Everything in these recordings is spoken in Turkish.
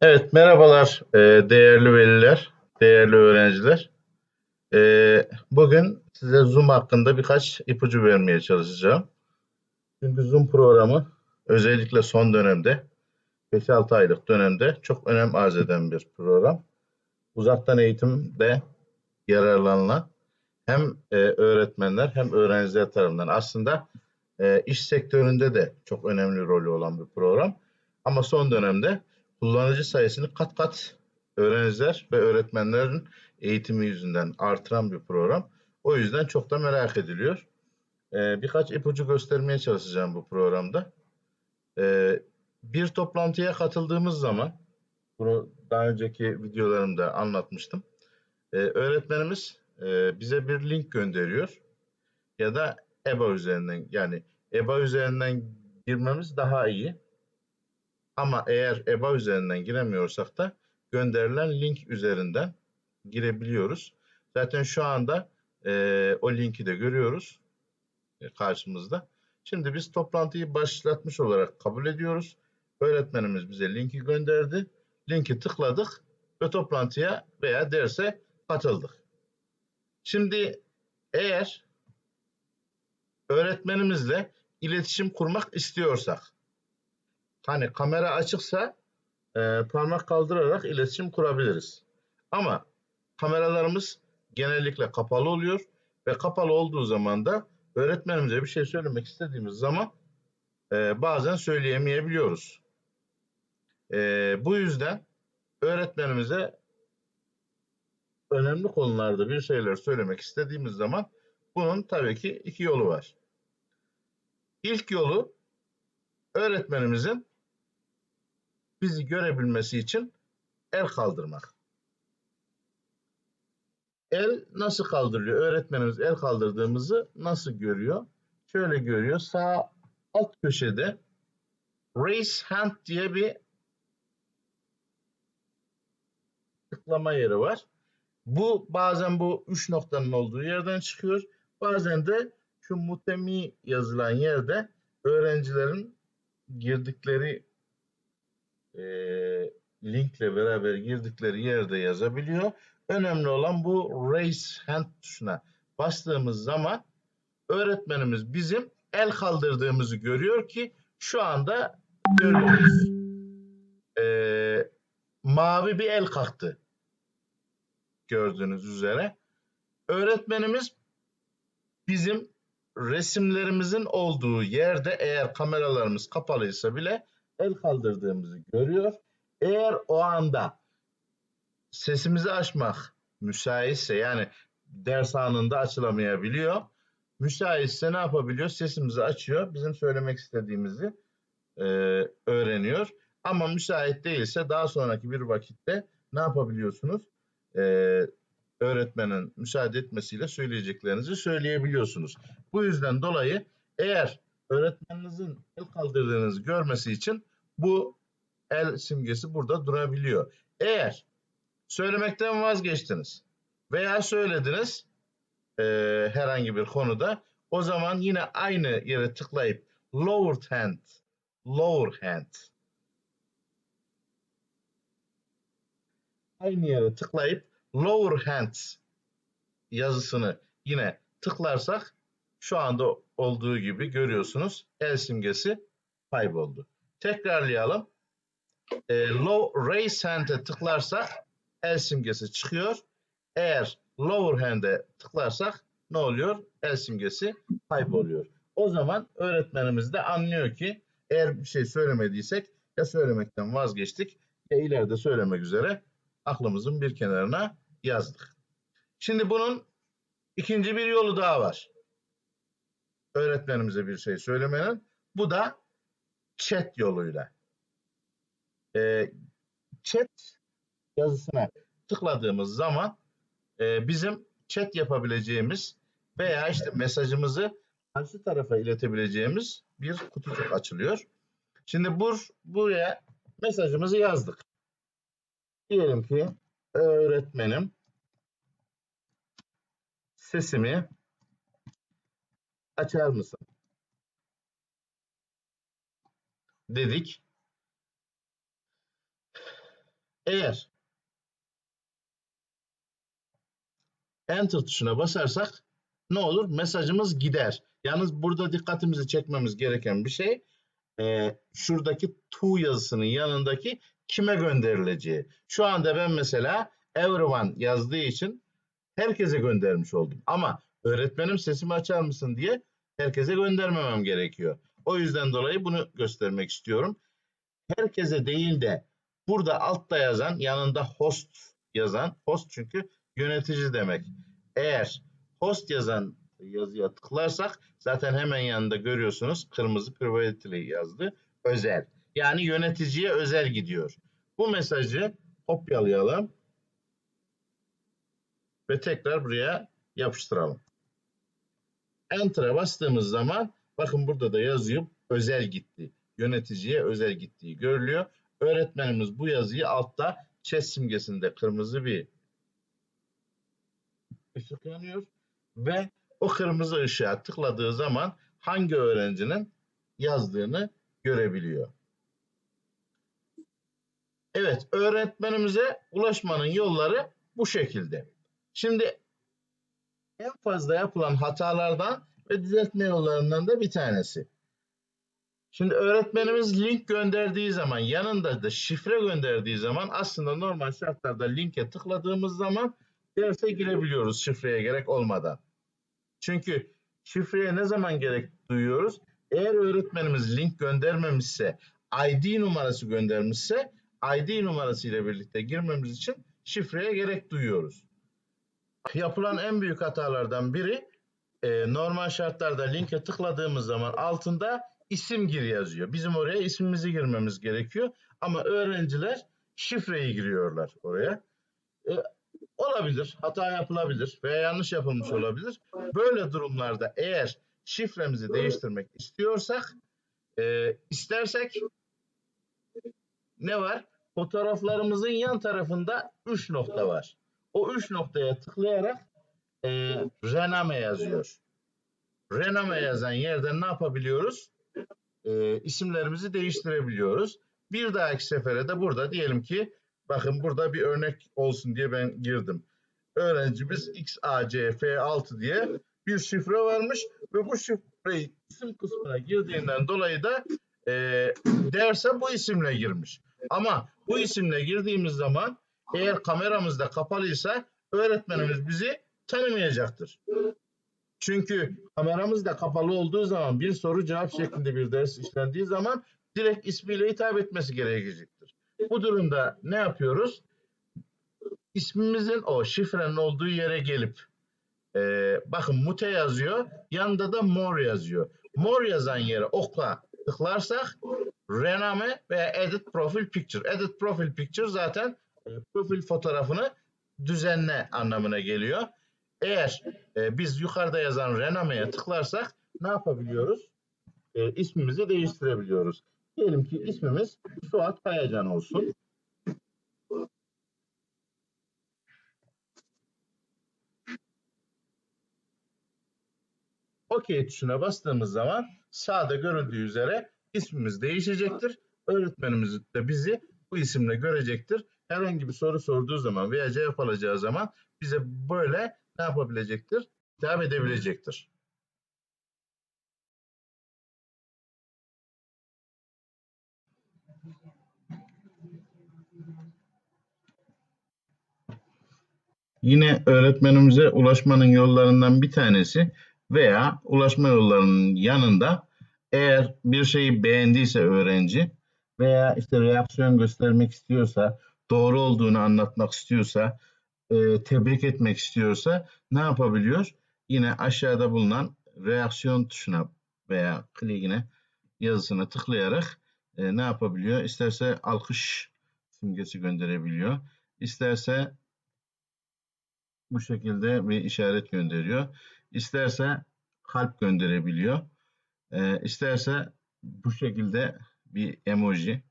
Evet, merhabalar e, değerli veliler, değerli öğrenciler. E, bugün size Zoom hakkında birkaç ipucu vermeye çalışacağım. Çünkü Zoom programı özellikle son dönemde, 5-6 aylık dönemde çok önem arz eden bir program. Uzaktan eğitimde yararlanılan hem e, öğretmenler hem öğrenciler tarafından aslında iş sektöründe de çok önemli rolü olan bir program. Ama son dönemde kullanıcı sayısını kat kat öğrenciler ve öğretmenlerin eğitimi yüzünden artıran bir program. O yüzden çok da merak ediliyor. Ee, birkaç ipucu göstermeye çalışacağım bu programda. Ee, bir toplantıya katıldığımız zaman, bunu daha önceki videolarımda anlatmıştım. Ee, öğretmenimiz e, bize bir link gönderiyor ya da EBA üzerinden yani EBA üzerinden girmemiz daha iyi. Ama eğer EBA üzerinden giremiyorsak da gönderilen link üzerinden girebiliyoruz. Zaten şu anda e, o linki de görüyoruz e, karşımızda. Şimdi biz toplantıyı başlatmış olarak kabul ediyoruz. Öğretmenimiz bize linki gönderdi. Linki tıkladık ve toplantıya veya derse katıldık. Şimdi eğer öğretmenimizle iletişim kurmak istiyorsak Hani kamera açıksa e, parmak kaldırarak iletişim kurabiliriz. Ama kameralarımız genellikle kapalı oluyor ve kapalı olduğu zaman da öğretmenimize bir şey söylemek istediğimiz zaman e, bazen söyleyemeyebiliyoruz. E, bu yüzden öğretmenimize önemli konularda bir şeyler söylemek istediğimiz zaman bunun tabii ki iki yolu var. İlk yolu öğretmenimizin bizi görebilmesi için el kaldırmak. El nasıl kaldırılıyor? Öğretmenimiz el kaldırdığımızı nasıl görüyor? Şöyle görüyor. Sağ alt köşede raise hand diye bir tıklama yeri var. Bu bazen bu üç noktanın olduğu yerden çıkıyor. Bazen de şu mutemi yazılan yerde öğrencilerin girdikleri e, linkle beraber girdikleri yerde yazabiliyor. Önemli olan bu raise hand tuşuna bastığımız zaman öğretmenimiz bizim el kaldırdığımızı görüyor ki şu anda görüyoruz. Ee, mavi bir el kalktı. Gördüğünüz üzere. Öğretmenimiz bizim resimlerimizin olduğu yerde eğer kameralarımız kapalıysa bile el kaldırdığımızı görüyor. Eğer o anda sesimizi açmak müsaitse yani ders anında açılamayabiliyor. Müsaitse ne yapabiliyor? Sesimizi açıyor. Bizim söylemek istediğimizi e, öğreniyor. Ama müsait değilse daha sonraki bir vakitte ne yapabiliyorsunuz? E, öğretmenin müsaade etmesiyle söyleyeceklerinizi söyleyebiliyorsunuz. Bu yüzden dolayı eğer öğretmeninizin el kaldırdığınızı görmesi için bu el simgesi burada durabiliyor. Eğer söylemekten vazgeçtiniz veya söylediniz e, herhangi bir konuda o zaman yine aynı yere tıklayıp lower hand lower hand aynı yere tıklayıp lower hand yazısını yine tıklarsak şu anda olduğu gibi görüyorsunuz el simgesi kayboldu. Tekrarlayalım. E, low raise hand'e tıklarsak el simgesi çıkıyor. Eğer lower hand'e tıklarsak ne oluyor? El simgesi kayboluyor. O zaman öğretmenimiz de anlıyor ki eğer bir şey söylemediysek ya söylemekten vazgeçtik ya ileride söylemek üzere aklımızın bir kenarına yazdık. Şimdi bunun ikinci bir yolu daha var. Öğretmenimize bir şey söylemenin. Bu da chat yoluyla. E, chat yazısına tıkladığımız zaman e, bizim chat yapabileceğimiz veya işte mesajımızı karşı tarafa iletebileceğimiz bir kutucuk açılıyor. Şimdi bur, buraya mesajımızı yazdık. Diyelim ki öğretmenim sesimi açar mısın? dedik. Eğer Enter tuşuna basarsak ne olur? Mesajımız gider. Yalnız burada dikkatimizi çekmemiz gereken bir şey e, şuradaki to yazısının yanındaki kime gönderileceği. Şu anda ben mesela everyone yazdığı için herkese göndermiş oldum. Ama öğretmenim sesimi açar mısın diye herkese göndermemem gerekiyor. O yüzden dolayı bunu göstermek istiyorum. Herkese değil de burada altta yazan yanında host yazan host çünkü yönetici demek. Eğer host yazan yazıya tıklarsak zaten hemen yanında görüyorsunuz kırmızı privately yazdı. Özel. Yani yöneticiye özel gidiyor. Bu mesajı kopyalayalım ve tekrar buraya yapıştıralım. Enter'a bastığımız zaman bakın burada da yazıyor özel gitti. Yöneticiye özel gittiği görülüyor. Öğretmenimiz bu yazıyı altta chess simgesinde kırmızı bir ışık yanıyor ve o kırmızı ışığa tıkladığı zaman hangi öğrencinin yazdığını görebiliyor. Evet, öğretmenimize ulaşmanın yolları bu şekilde. Şimdi en fazla yapılan hatalardan ve düzeltme yollarından da bir tanesi. Şimdi öğretmenimiz link gönderdiği zaman yanında da şifre gönderdiği zaman aslında normal şartlarda linke tıkladığımız zaman derse girebiliyoruz şifreye gerek olmadan. Çünkü şifreye ne zaman gerek duyuyoruz? Eğer öğretmenimiz link göndermemişse, ID numarası göndermişse, ID numarası ile birlikte girmemiz için şifreye gerek duyuyoruz. Yapılan en büyük hatalardan biri e, normal şartlarda linke tıkladığımız zaman altında isim gir yazıyor. Bizim oraya ismimizi girmemiz gerekiyor. Ama öğrenciler şifreyi giriyorlar oraya. E, olabilir, hata yapılabilir veya yanlış yapılmış olabilir. Böyle durumlarda eğer şifremizi değiştirmek istiyorsak, e, istersek ne var? Fotoğraflarımızın yan tarafında 3 nokta var. O 3 noktaya tıklayarak e, rename yazıyor. Rename yazan yerden ne yapabiliyoruz? E, isimlerimizi değiştirebiliyoruz. Bir dahaki sefere de burada diyelim ki bakın burada bir örnek olsun diye ben girdim. Öğrencimiz XACF6 diye bir şifre varmış ve bu şifreyi isim kısmına girdiğinden dolayı da e, derse bu isimle girmiş. Ama bu isimle girdiğimiz zaman eğer kameramız da kapalıysa öğretmenimiz bizi tanımayacaktır. Çünkü kameramız da kapalı olduğu zaman bir soru cevap şeklinde bir ders işlendiği zaman direkt ismiyle hitap etmesi gerekecektir. Bu durumda ne yapıyoruz? İsmimizin o şifrenin olduğu yere gelip e, bakın mute yazıyor yanında da more yazıyor. More yazan yere okla tıklarsak rename veya edit profile picture. Edit profile picture zaten profil fotoğrafını düzenle anlamına geliyor. Eğer e, biz yukarıda yazan rename'ye tıklarsak ne yapabiliyoruz? E, ismimizi değiştirebiliyoruz. Diyelim ki ismimiz Suat Kayacan olsun. OK tuşuna bastığımız zaman sağda görüldüğü üzere ismimiz değişecektir. Öğretmenimiz de bizi bu isimle görecektir. Herhangi bir soru sorduğu zaman veya cevap alacağı zaman bize böyle ne yapabilecektir? Hitap edebilecektir. Yine öğretmenimize ulaşmanın yollarından bir tanesi veya ulaşma yollarının yanında eğer bir şeyi beğendiyse öğrenci veya işte reaksiyon göstermek istiyorsa, doğru olduğunu anlatmak istiyorsa, e, tebrik etmek istiyorsa ne yapabiliyor? Yine aşağıda bulunan reaksiyon tuşuna veya klikine yazısına tıklayarak e, ne yapabiliyor? İsterse alkış simgesi gönderebiliyor. İsterse bu şekilde bir işaret gönderiyor. İsterse kalp gönderebiliyor. E, isterse bu şekilde bir emoji.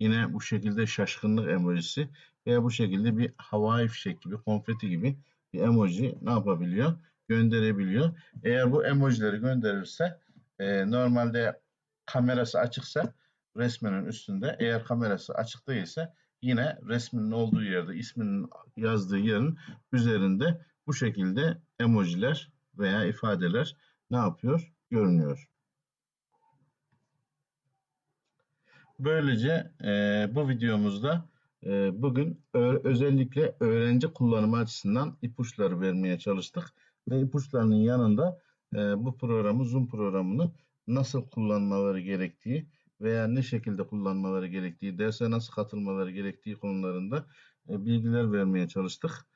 Yine bu şekilde şaşkınlık emojisi veya bu şekilde bir havai fişek gibi, konfeti gibi bir emoji ne yapabiliyor? Gönderebiliyor. Eğer bu emojileri gönderirse e, normalde kamerası açıksa resminin üstünde eğer kamerası açık değilse yine resminin olduğu yerde isminin yazdığı yerin üzerinde bu şekilde emojiler veya ifadeler ne yapıyor? Görünüyor. Böylece e, bu videomuzda e, bugün özellikle öğrenci kullanımı açısından ipuçları vermeye çalıştık. Ve ipuçlarının yanında e, bu programı, Zoom programını nasıl kullanmaları gerektiği veya ne şekilde kullanmaları gerektiği, derse nasıl katılmaları gerektiği konularında e, bilgiler vermeye çalıştık.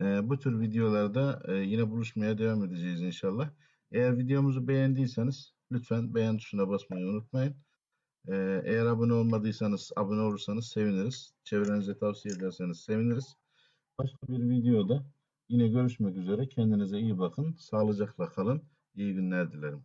E, bu tür videolarda e, yine buluşmaya devam edeceğiz inşallah. Eğer videomuzu beğendiyseniz lütfen beğen tuşuna basmayı unutmayın. Ee, eğer abone olmadıysanız, abone olursanız seviniriz. Çevrenize tavsiye ederseniz seviniriz. Başka bir videoda yine görüşmek üzere. Kendinize iyi bakın. Sağlıcakla kalın. İyi günler dilerim.